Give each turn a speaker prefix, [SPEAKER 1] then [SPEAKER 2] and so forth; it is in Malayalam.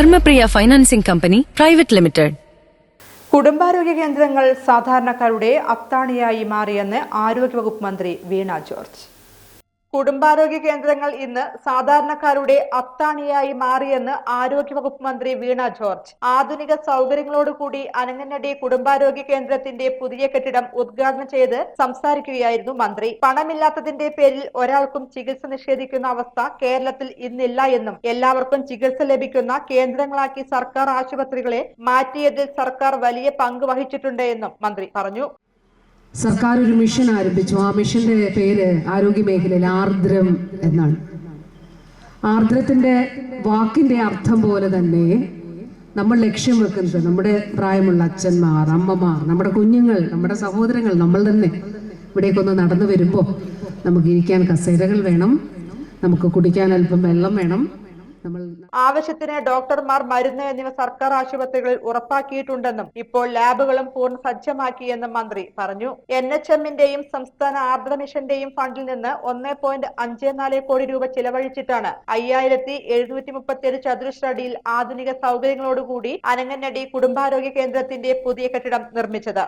[SPEAKER 1] Dharmapriya financing company private limited.
[SPEAKER 2] കുടുംബാരോഗ്യ കേന്ദ്രങ്ങൾ സാധാരണക്കാരുടെ അത്താണിയായി മാറിയെന്ന് ആരോഗ്യവകുപ്പ് മന്ത്രി വീണ ജോർജ്. കുടുംബാരോഗ്യ കേന്ദ്രങ്ങൾ ഇന്ന് സാധാരണക്കാരുടെ അത്താണിയായി മാറിയെന്ന് ആരോഗ്യവകുപ്പ് മന്ത്രി വീണ ജോർജ്. ആധുനിക സൗകര്യങ്ങളോടുകൂടി അനങ്ങനടി കുടുംബാരോഗ്യ കേന്ദ്രത്തിന്റെ പുതിയ കെട്ടിടം ഉദ്ഘാടനം ചെയ്ത് സംസാരിക്കുകയായിരുന്നു മന്ത്രി. പണമില്ലാത്തതിന്റെ പേരിൽ ഒരാൾക്കും ചികിത്സ നിഷേധിക്കുന്ന അവസ്ഥ കേരളത്തിൽ ഇന്നില്ല എന്നും എല്ലാവർക്കും ചികിത്സ ലഭിക്കുന്ന കേന്ദ്രങ്ങളാക്കി സർക്കാർ ആശുപത്രികളെ മാറ്റിയതിൽ സർക്കാർ വലിയ പങ്ക് വഹിച്ചിട്ടുണ്ട് എന്നും മന്ത്രി പറഞ്ഞു.
[SPEAKER 3] സർക്കാർ ഒരു മിഷൻ ആരംഭിച്ചു. ആ മിഷന്റെ പേര് ആരോഗ്യ മേഖലയിൽ ആർദ്രം എന്നാണ്. ആർദ്രത്തിന്റെ വാക്കിന്റെ അർത്ഥം പോലെ തന്നെ നമ്മൾ ലക്ഷ്യം വെക്കുന്നത് നമ്മുടെ പ്രായമുള്ള അച്ഛന്മാർ അമ്മമാർ നമ്മുടെ കുഞ്ഞുങ്ങൾ നമ്മുടെ സഹോദരങ്ങൾ നമ്മൾ തന്നെ ഇവിടേക്കൊന്ന് നടന്നു വരുമ്പോൾ നമുക്ക് ഇരിക്കാൻ കസേരകൾ വേണം നമുക്ക് കുടിക്കാൻ അല്പം വെള്ളം വേണം നമ്മൾ
[SPEAKER 2] ആവശ്യത്തിന് ഡോക്ടർമാർ മരുന്ന് എന്നിവ സർക്കാർ ആശുപത്രികളിൽ ഉറപ്പാക്കിയിട്ടുണ്ടെന്നും ഇപ്പോൾ ലാബുകളും പൂർണ സജ്ജമാക്കിയെന്നും മന്ത്രി പറഞ്ഞു. എൻ എച്ച് എമ്മിന്റെയും സംസ്ഥാന ആർദ്ര മിഷന്റെയും ഫണ്ടിൽ നിന്ന് ഒന്ന് പോയിന്റ് അഞ്ച് നാല് കോടി രൂപ ചിലവഴിച്ചിട്ടാണ് അയ്യായിരത്തി എഴുന്നൂറ്റി മുപ്പത്തിയേഴ് ചതുരശ്ര അടിയിൽ ആധുനിക സൗകര്യങ്ങളോടുകൂടി അനങ്ങനടി കുടുംബാരോഗ്യ കേന്ദ്രത്തിന്റെ പുതിയ കെട്ടിടം നിർമ്മിച്ചത്.